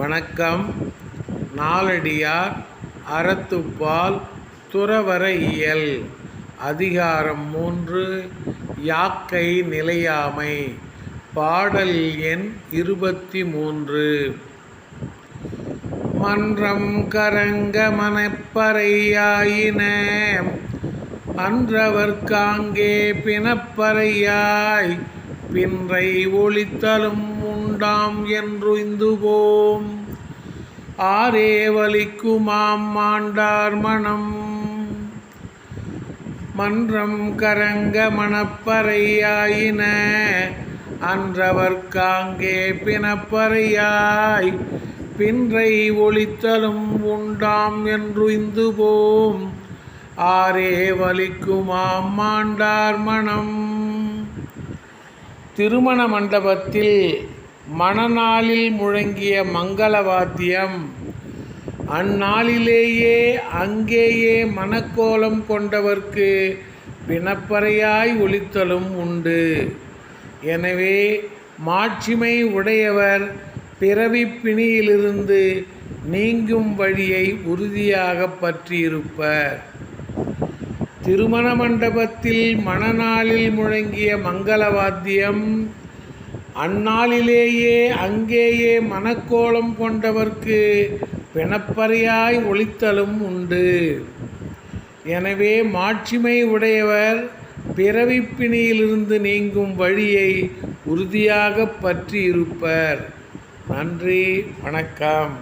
வணக்கம். நாலடியார் அறத்துப்பால் துறவர இயல் அதிகாரம் மூன்று யாக்கை நிலையாமை. பாடல் எண் இருபத்தி மூன்று. மன்றம் கரங்க மனப்பறையாயின அன்றவர்க்காங்கே பிணப்பறையாய். பின்றை ஒளித்தலும் உண்டாம் என்றுய்ந்துவோம். ஆரே வலிக்குமாம் மாண்டார் மனம். மன்றம் கரங்க மணப்பறையாயின அன்றவர்க்காங்கே பிணப்பறையாய் பின்றை ஒளித்தலும் உண்டாம் என்று இந்துவோம் ஆரே வலிக்குமாம் மாண்டார் மனம். திருமண மண்டபத்தில் மணநாளில் முழங்கிய மங்கள வாத்தியம் அந்நாளிலேயே அங்கேயே மணக்கோலம் கொண்டவர்க்கு பிணப்பறையாய் ஒழித்தலும் உண்டு. எனவே மாட்சிமை உடையவர் பிறவி பிணியிலிருந்து நீங்கும் வழியை உறுதியாக பற்றியிருப்பர். திருமண மண்டபத்தில் மணநாளில் முழங்கிய மங்கள வாத்தியம் அந்நாளிலேயே அங்கேயே மனக்கோலம் கொண்டவர்க்கு பிணப்பறையாய் ஒளித்தலும் உண்டு. எனவே மாட்சிமை உடையவர் பிறவிப்பிணியிலிருந்து நீங்கும் வழியை உறுதியாக பற்றி இருப்பர் நன்றி வணக்கம்.